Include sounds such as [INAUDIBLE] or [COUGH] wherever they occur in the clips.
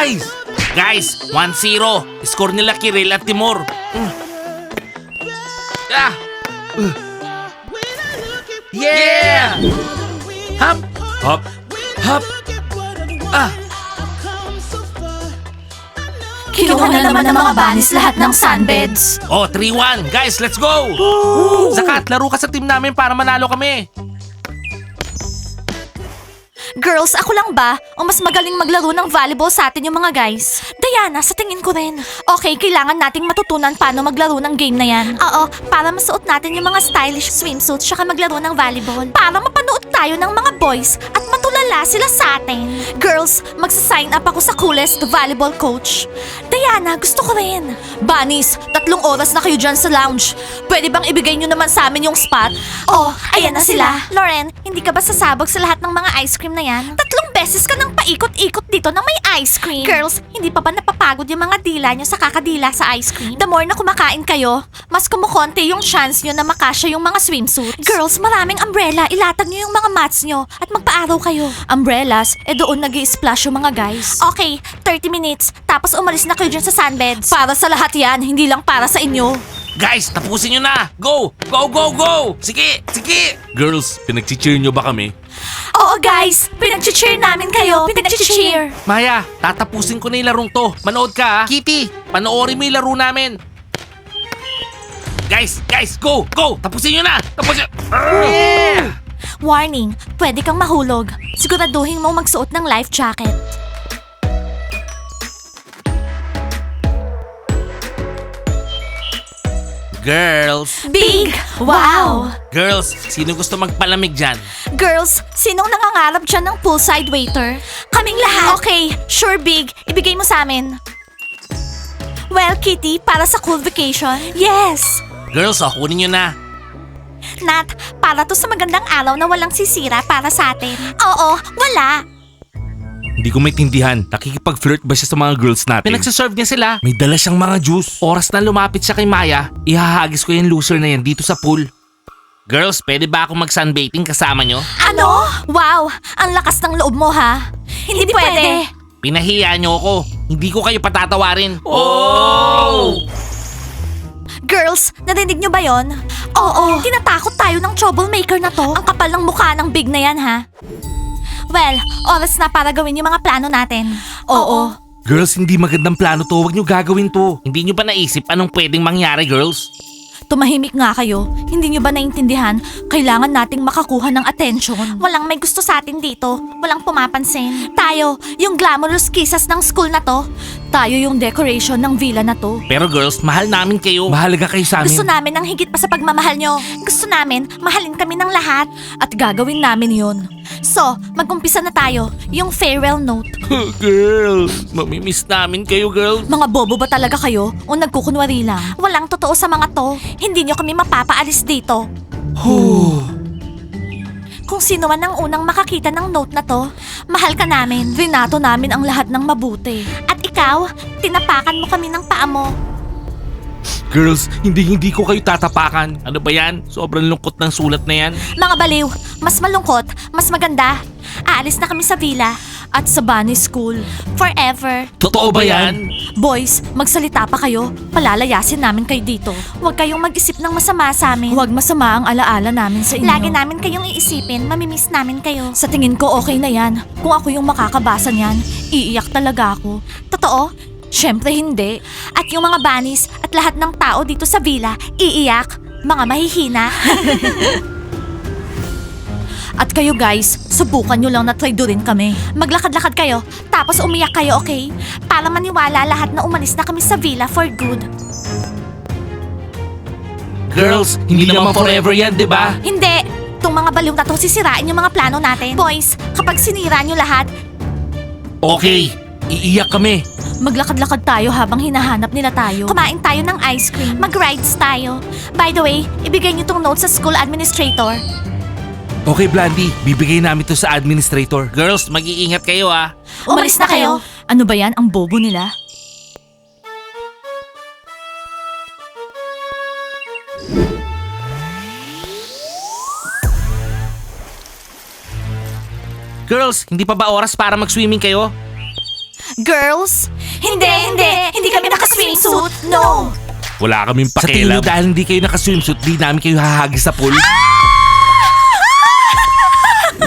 Guys! Guys, 1-0. Score nila Kiril at Timur. Mm. Ah! Yeah! Hop! Hop! Hop! Ah! Kinuha na naman ng mga banis lahat ng sunbeds. Oh, 3-1. Guys, let's go! Zakat, laro ka sa team namin para manalo kami. Girls, ako lang ba? O mas magaling maglaro ng volleyball sa atin yung mga guys? Diana, sa tingin ko rin. Okay, kailangan nating matutunan paano maglaro ng game na yan. Oo, para masuot natin yung mga stylish swimsuits tsaka maglaro ng volleyball. Para mapanood tayo ng mga boys at matulala sila sa atin. Girls, magsa-sign up ako sa coolest volleyball coach. Diana, gusto ko rin. Bunnies, tatlong oras na kayo dyan sa lounge. Pwede bang ibigay nyo naman sa amin yung spot? Oh, ayan na sila. Lauren, hindi ka ba sasabog sa lahat ng mga ice cream na yan? Tatlong beses ka nang paikot-ikot dito na may ice cream. Girls, hindi pa ba napapagod yung mga dila nyo sa kakadila sa ice cream? The more na kumakain kayo, mas kumukonti yung chance nyo na makasya yung mga swimsuits. Girls, maraming umbrella. Ilatag nyo yung mga mats nyo at magpaaraw kayo. Umbrellas? Eh doon nag splash yung mga guys. Okay, 30 minutes. Tapos umalis na kayo dyan sa sunbeds. Para sa lahat yan, hindi lang para sa inyo. Guys, tapusin nyo na! Go! Go, go, go! Sige, sige! Girls, pinag-cheer nyo ba kami? Oo guys, pinag-cheer namin kayo. Pinag-cheer. Maya, tatapusin ko na yung larong to. Manood ka, ha? Kitty, panoorin mo yung laro namin. Guys, guys, go, go! Tapusin nyo na! Tapusin! Yeah! Warning, pwede kang mahulog. Siguraduhin mo magsuot ng life jacket. Girls, Big! Wow! girls, sino gusto magpalamig dyan? Girls, sinong nangangarap dyan ng poolside waiter? Kaming lahat. Okay, sure Big. Ibigay mo sa amin. Well, Kitty, para sa cool vacation. Yes! Girls, oh, kunin nyo na. Nat, para to sa magandang araw na walang sisira para sa atin. Oo, wala. Hindi ko maintindihan. Nakikipag-flirt ba siya sa mga girls natin? Pinagsaserve niya sila. May dala siyang mga juice. Oras na lumapit siya kay Maya, ihahagis ko yung loser na yan dito sa pool. Girls, pwede ba akong mag-sunbathing kasama nyo? Ano? Wow, ang lakas ng loob mo ha. Hindi, pwede. Pinahiya nyo ako. Hindi ko kayo patatawarin. Oh! Girls, narinig nyo ba yon? Oo. Tinatakot tayo ng troublemaker na to. Ang kapal ng mukha ng big na yan, ha? Well, oras na para gawin yung mga plano natin. Oo. Girls, hindi magandang plano to. Huwag niyo gagawin to. Hindi nyo ba naisip anong pwedeng mangyari, girls? Tumahimik nga kayo. Hindi nyo ba naintindihan? Kailangan nating makakuha ng attention. Walang may gusto sa atin dito. Walang pumapansin. Tayo, yung glamorous kisses ng school na to. Tayo yung decoration ng villa na to. Pero girls, mahal namin kayo. Mahalaga kayo sa amin. Gusto namin ng higit pa sa pagmamahal nyo. Gusto namin, mahalin kami ng lahat. At gagawin namin yun. So, mag-umpisa na tayo. Yung farewell note. [LAUGHS] girls, mamimiss namin kayo, girls. Mga bobo ba talaga kayo? O nagkukunwari lang? Walang totoo sa mga to. Hindi nyo kami mapapaalis dito. [SIGHS] Kung sino man ang unang makakita ng note na to, mahal ka namin. Rinato namin ang lahat ng mabuti. At ikaw, tinapakan mo kami ng paa mo. Girls, hindi hindi ko kayo tatapakan. Ano ba yan? Sobrang lungkot ng sulat na yan. Mga baliw, mas malungkot, mas maganda. Aalis na kami sa villa at sa bunny school. Forever. Totoo ba yan? Boys, magsalita pa kayo. Palalayasin namin kayo dito. Huwag kayong mag-isip ng masama sa amin. Huwag masama ang alaala namin sa inyo. Lagi namin kayong iisipin. Mamimiss namin kayo. Sa tingin ko okay na yan. Kung ako yung makakabasa niyan, iiyak talaga ako. Totoo? Siyempre hindi. At yung mga bunnies at lahat ng tao dito sa villa, iiyak. Mga mahihina. [LAUGHS] At kayo guys, subukan nyo lang na traidorin kami. Maglakad-lakad kayo, tapos umiyak kayo, okay? Para maniwala lahat na umalis na kami sa villa for good. Girls, hindi, naman forever yan, di ba? Hindi! Itong mga baliw na to, sisirain yung mga plano natin. Boys, kapag sinira nyo lahat, Okay. Iiyak kami. maglakad-lakad tayo habang hinahanap nila tayo. Kumain tayo ng ice cream. Mag-rides tayo. By the way, ibigay nyo tong note sa school administrator. Okay, Blandy. Bibigay namin to sa administrator. Girls, mag-iingat kayo ah. Umalis na kayo. Ano ba yan? Ang bobo nila. Girls, hindi pa ba oras para mag-swimming kayo? Girls? Hindi, hindi. Hindi kami naka-swimsuit. No. Wala kaming Sa tingin nyo pakialam. dahil hindi kayo naka-swimsuit, di namin kayo hahagis sa pool?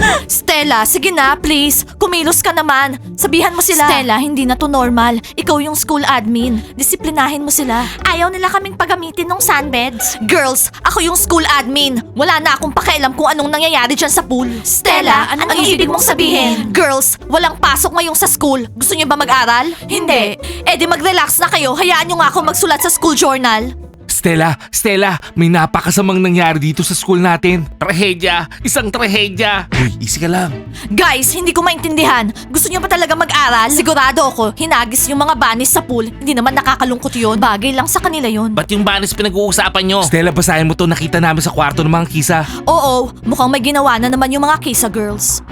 [LAUGHS] Stella, sige na, please. Kumilos ka naman. Sabihan mo sila. Stella, hindi na to normal. Ikaw yung school admin. Disiplinahin mo sila. Ayaw nila kaming pagamitin ng sunbeds. Girls, ako yung school admin. Wala na akong pakialam kung anong nangyayari dyan sa pool. Stella, anong, ibig mong sabihin? Girls, walang pasok ngayon sa school. Gusto niyo ba mag-aral? Hindi. Eh di mag-relax na kayo. Hayaan niyo nga ako magsulat sa school journal. Stella, Stella, may napakasamang nangyari dito sa school natin. Trahedya, isang trahedya. Uy, easy ka lang. Guys, hindi ko maintindihan. Gusto niyo ba talaga mag-aral? Sigurado ako, hinagis yung mga banis sa pool. Hindi naman nakakalungkot yun. Bagay lang sa kanila yun. Ba't yung banis pinag-uusapan nyo? Stella, basahin mo to. Nakita namin sa kwarto ng mga kisa. Oo, mukhang may ginawa na naman yung mga kisa girls.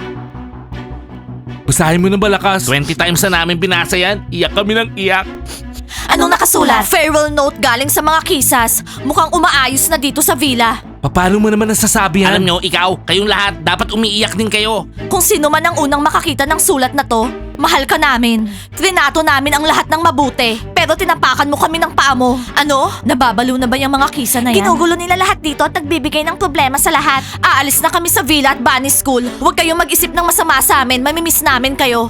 Basahin mo ng balakas. 20 times na namin binasa yan. Iyak kami ng iyak. Anong nakasulat? Farewell note galing sa mga kisas. Mukhang umaayos na dito sa villa. Paano mo naman nasasabi yan? Alam nyo, ikaw, kayong lahat, dapat umiiyak din kayo. Kung sino man ang unang makakita ng sulat na to, mahal ka namin. Trinato namin ang lahat ng mabuti. Pero tinapakan mo kami ng paa mo. Ano? Nababalo na ba yung mga kisa na yan? Ginugulo nila lahat dito at nagbibigay ng problema sa lahat. Aalis na kami sa villa at bunny school. Huwag kayong mag-isip ng masama sa amin. Mamimiss namin kayo.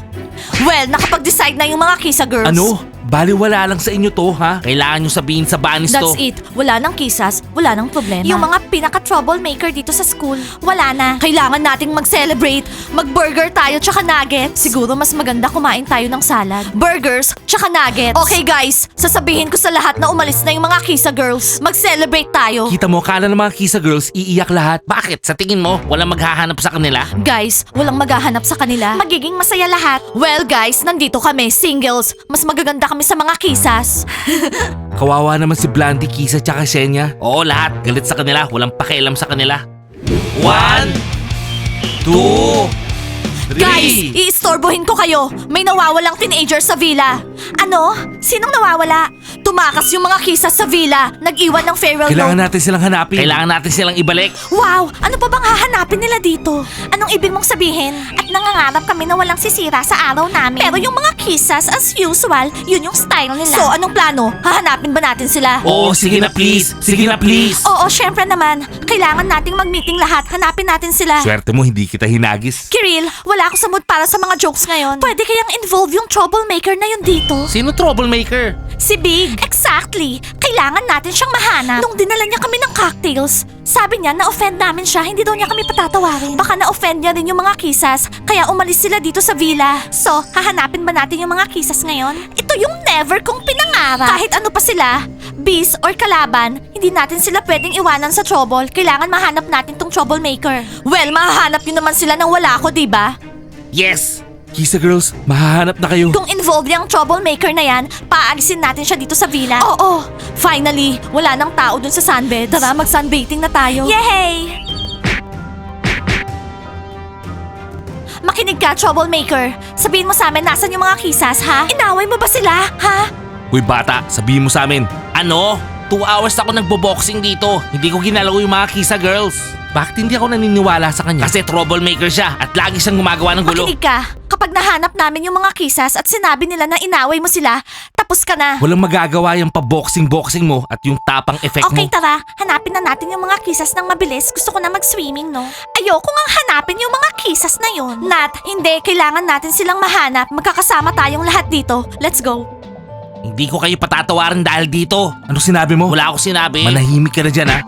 Well, nakapag-decide na yung mga kisa girls. Ano? Baliwala lang sa inyo to, ha? Kailangan nyo sabihin sa banis to. That's it. Wala nang kisas, wala nang problema. Yung mga pinaka-troublemaker dito sa school, wala na. Kailangan nating mag-celebrate. Mag-burger tayo tsaka nuggets. Siguro mas maganda kumain tayo ng salad. Burgers tsaka nuggets. Okay guys, sasabihin ko sa lahat na umalis na yung mga kisa girls. Mag-celebrate tayo. Kita mo, kala ng mga kisa girls, iiyak lahat. Bakit? Sa tingin mo, walang maghahanap sa kanila? Guys, walang maghahanap sa kanila. Magiging masaya lahat. Well guys, nandito kami, singles. Mas magaganda kami sa mga kisas. [LAUGHS] Kawawa naman si Blandy, Kisa, tsaka Shenya. Oo, lahat. Galit sa kanila. Walang pakialam sa kanila. One, two, three. Guys, iistorbohin ko kayo. May nawawalang teenager sa villa. Ano? Sinong nawawala? Tumakas yung mga kisas sa villa. Nag-iwan ng farewell Kailangan note. natin silang hanapin. Kailangan natin silang ibalik. Wow! Ano pa bang hahanapin nila dito? Anong ibig mong sabihin? At nangangarap kami na walang sisira sa araw namin. Pero yung mga kisas, as usual, yun yung style nila. So, anong plano? Hahanapin ba natin sila? Oo, sige na please. Sige na please. Oo, syempre naman. Kailangan nating mag-meeting lahat. Hanapin natin sila. Swerte mo, hindi kita hinagis. Kiril, wala ako sa mood para sa mga jokes ngayon. Pwede kayang involve yung troublemaker na yun dito? Sino troublemaker? Si Big. Exactly. Kailangan natin siyang mahanap. Nung dinala niya kami ng cocktails, sabi niya na-offend namin siya, hindi daw niya kami patatawarin. Baka na-offend niya rin yung mga kisas, kaya umalis sila dito sa villa. So, hahanapin ba natin yung mga kisas ngayon? Ito yung never kong pinangarap. Kahit ano pa sila, bis or kalaban, hindi natin sila pwedeng iwanan sa trouble. Kailangan mahanap natin tong troublemaker. Well, mahahanap yun naman sila nang wala ako, di ba? Yes. Kisa girls, mahahanap na kayo. Kung involved yung troublemaker na yan, paalisin natin siya dito sa villa. Oo! Finally, wala nang tao dun sa sunbeds. Tara, mag-sunbathing na tayo. Yay! Makinig ka, troublemaker. Sabihin mo sa amin, nasan yung mga kisas, ha? Inaway mo ba sila, ha? Uy bata, sabihin mo sa amin. Ano? Two hours ako nagbo-boxing dito. Hindi ko ginalaw yung mga kisa girls. Bakit hindi ako naniniwala sa kanya? Kasi troublemaker siya at lagi siyang gumagawa ng gulo. Makinig ka. Kapag nahanap namin yung mga kisas at sinabi nila na inaway mo sila, tapos ka na. Walang magagawa yung pa-boxing-boxing mo at yung tapang effect Okay, mo. tara. Hanapin na natin yung mga kisas ng mabilis. Gusto ko na mag-swimming, no? Ayoko nga hanapin yung mga kisas na yon. Nat, hindi. Kailangan natin silang mahanap. Magkakasama tayong lahat dito. Let's go. Hindi ko kayo patatawarin dahil dito. Ano sinabi mo? Wala ako sinabi. Manahimik ka na dyan ha.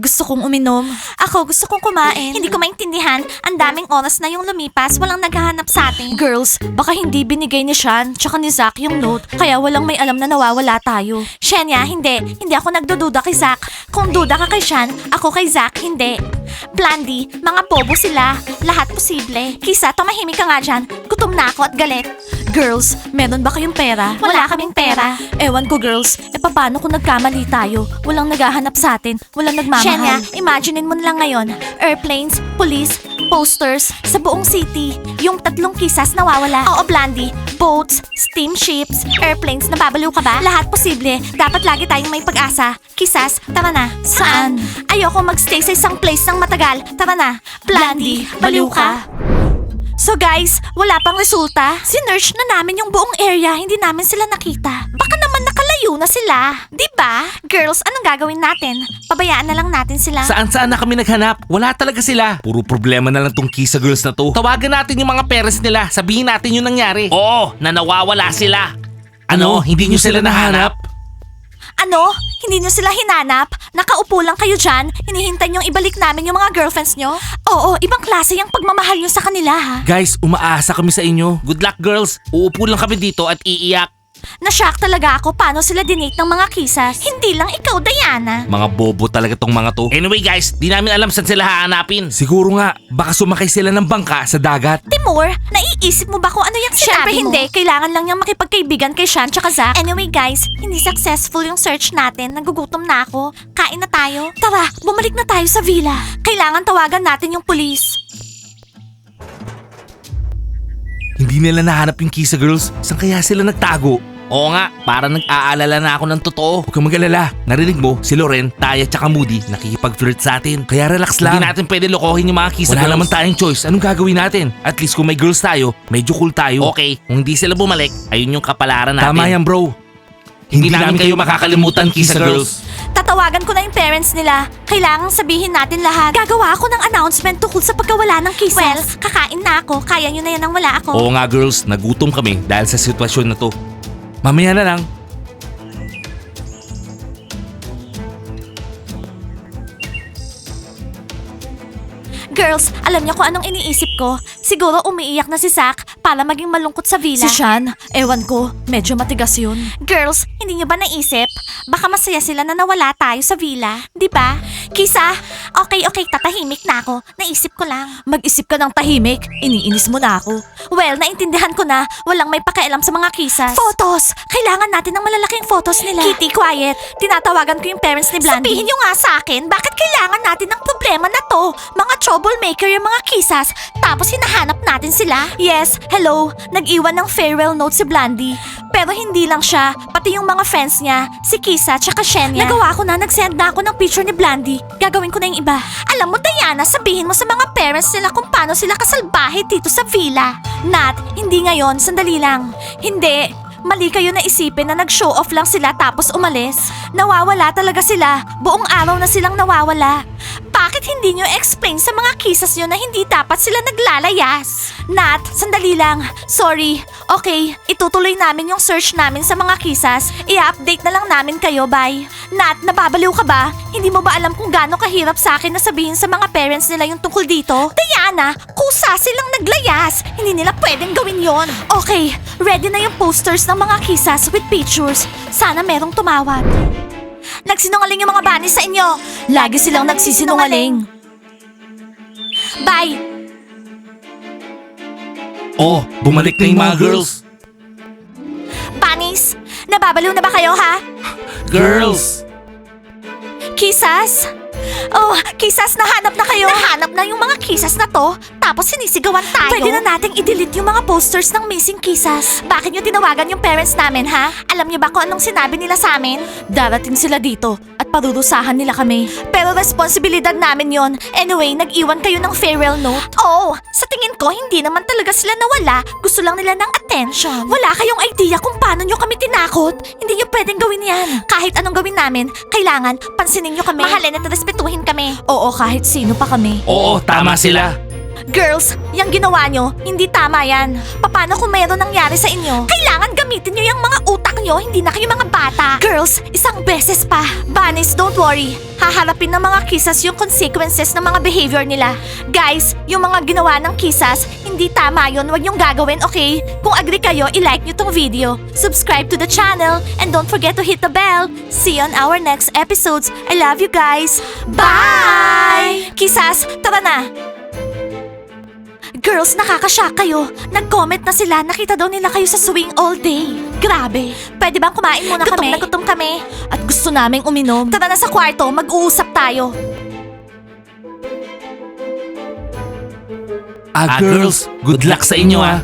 Gusto kong uminom. Ako, gusto kong kumain. Hindi ko maintindihan. Ang daming oras na yung lumipas. Walang naghahanap sa atin. Girls, baka hindi binigay ni Sean tsaka ni Zach yung note. Kaya walang may alam na nawawala tayo. Shenya, hindi. Hindi ako nagdududa kay Zach. Kung duda ka kay Sean, ako kay Zach, hindi. Blandy, mga bobo sila. Lahat posible. Kisa, tumahimik ka nga dyan. Gutom na ako at galit. Girls, meron ba kayong pera? Wala, kaming pera. Ewan ko girls, e paano kung nagkamali tayo? Walang naghahanap sa atin, walang nagmamahal. Shenya, imaginein mo na lang ngayon. Airplanes, police, posters, sa buong city. Yung tatlong kisas nawawala. Oo, Blandy. Boats, steamships, airplanes, nababaliw ka ba? Lahat posible. Dapat lagi tayong may pag-asa. Kisas, tara na. Saan? Ayoko magstay sa isang place ng matagal. Tara na. Blandy, baliw ka. So guys, wala pang resulta. Sinerch na namin yung buong area, hindi namin sila nakita. Baka naman nakalayo na sila. 'Di ba? Girls, anong gagawin natin? Pabayaan na lang natin sila. Saan saan na kami naghanap? Wala talaga sila. Puro problema na lang tong Kisa Girls na to. Tawagan natin yung mga parents nila. Sabihin natin yung nangyari. Oo, na nawawala sila. Ano? Hindi nyo sila nahanap? Ano? Hindi nyo sila hinanap? Nakaupo lang kayo dyan? Hinihintay nyong ibalik namin yung mga girlfriends nyo? Oo, ibang klase yung pagmamahal nyo sa kanila ha. Guys, umaasa kami sa inyo. Good luck girls. Uupo lang kami dito at iiyak. Nashock talaga ako paano sila dinate ng mga kisas. Hindi lang ikaw, Diana. Mga bobo talaga tong mga to. Anyway guys, di namin alam saan sila hahanapin. Siguro nga, baka sumakay sila ng bangka sa dagat. Timur, naiisip mo ba kung ano yung sinabi Siyempre mo? hindi, kailangan lang niyang makipagkaibigan kay Sean tsaka Zach. Anyway guys, hindi successful yung search natin. Nagugutom na ako. Kain na tayo. Tara, bumalik na tayo sa villa. Kailangan tawagan natin yung pulis. Hindi nila nahanap yung Kisa Girls. Saan kaya sila nagtago? Oo nga, para nag-aalala na ako ng totoo. Huwag kang mag-alala. Narinig mo, si Loren, Taya tsaka Moody nakikipag-flirt sa atin. Kaya relax lang. Hindi natin pwede lokohin yung mga Kisa Wala girls. naman tayong choice. Anong gagawin natin? At least kung may girls tayo, medyo cool tayo. Okay, kung hindi sila bumalik, ayun yung kapalaran natin. Tama yan bro. Hindi, namin kayo makakalimutan, Kisa girls. Tatawagan ko na yung parents nila. Kailangang sabihin natin lahat. Gagawa ako ng announcement tungkol sa pagkawala ng kisas. Well, kakain na ako. Kaya nyo na yan ang wala ako. Oo nga girls, nagutom kami dahil sa sitwasyon na to. Mamaya na lang. Girls, alam niyo kung anong iniisip ko? Siguro umiiyak na si Zach para maging malungkot sa villa. Si Shan, ewan ko, medyo matigas yun. Girls, hindi niyo ba naisip? Baka masaya sila na nawala tayo sa villa. Di ba? Kisa, okay, okay, tatahimik na ako. Naisip ko lang. Mag-isip ka ng tahimik, iniinis mo na ako. Well, naintindihan ko na. Walang may pakialam sa mga kisas. Photos! Kailangan natin ng malalaking photos nila. Kitty, quiet. Tinatawagan ko yung parents ni Blandy. Sabihin nyo nga sa akin, bakit kailangan natin ng problema na to? Mga troublemaker yung mga kisas, tapos hinahanap natin sila? Yes, hello. Nag-iwan ng farewell note si Blandy. Pero hindi lang siya, pati yung mga friends niya, si Kisa tsaka Shenya. Nagawa ko na, nag-send na ako ng picture ni Blandy. Gagawin ko na yung iba. Alam mo, Diana, sabihin mo sa mga parents nila kung paano sila kasalbahe dito sa villa. Nat, hindi ngayon, sandali lang. Hindi, Mali kayo na isipin na nag-show off lang sila tapos umalis. Nawawala talaga sila. Buong araw na silang nawawala. Bakit hindi nyo explain sa mga kisas nyo na hindi dapat sila naglalayas? Nat, sandali lang. Sorry. Okay, itutuloy namin yung search namin sa mga kisas. I-update na lang namin kayo, bye. Nat, nababaliw ka ba? Hindi mo ba alam kung gaano kahirap sa akin na sabihin sa mga parents nila yung tungkol dito? Diana, kusa silang naglayas. Hindi nila pwedeng gawin yon. Okay, ready na yung posters ng mga kisas with pictures. Sana merong tumawag. Nagsinungaling yung mga banis sa inyo. Lagi silang nagsisinungaling. Bye! Oh, bumalik na yung mga girls. Banis! Nababaliw na ba kayo, ha? Girls! Kisas? Oh, kisas, nahanap na kayo. Nahanap na yung mga kisas na to, tapos sinisigawan tayo. Pwede na nating i-delete yung mga posters ng missing kisas. Bakit nyo tinawagan yung parents namin, ha? Alam nyo ba kung anong sinabi nila sa amin? Darating sila dito at parurusahan nila kami. Pero responsibilidad namin yon. Anyway, nag-iwan kayo ng farewell note. Oh, sa tingin ko, hindi naman talaga sila nawala. Gusto lang nila ng attention. Wala kayong idea kung paano nyo kami tinakot. Hindi nyo pwedeng gawin yan. Kahit anong gawin namin, kailangan pansinin nyo kami. Mahalin at respetuhin kami. Oo, kahit sino pa kami. Oo, tama sila. Girls, yung ginawa nyo, hindi tama yan. Paano kung mayroon nangyari sa inyo? Kailangan gamitin nyo yung mga utak nyo, hindi na kayo mga bata. Girls, isang beses pa. Banis, don't worry. Haharapin ng mga kisas yung consequences ng mga behavior nila. Guys, yung mga ginawa ng kisas, hindi tama yun. Huwag nyong gagawin, okay? Kung agree kayo, i-like nyo tong video. Subscribe to the channel, and don't forget to hit the bell. See you on our next episodes. I love you guys. Bye! Kisas, tara na! Girls, nakakashock kayo. Nag-comment na sila. Nakita daw nila kayo sa swing all day. Grabe. Pwede bang kumain muna Gutom kami? na gutom kami. At gusto naming uminom. Tara na sa kwarto. Mag-uusap tayo. Ah, girls, good luck sa inyo ah.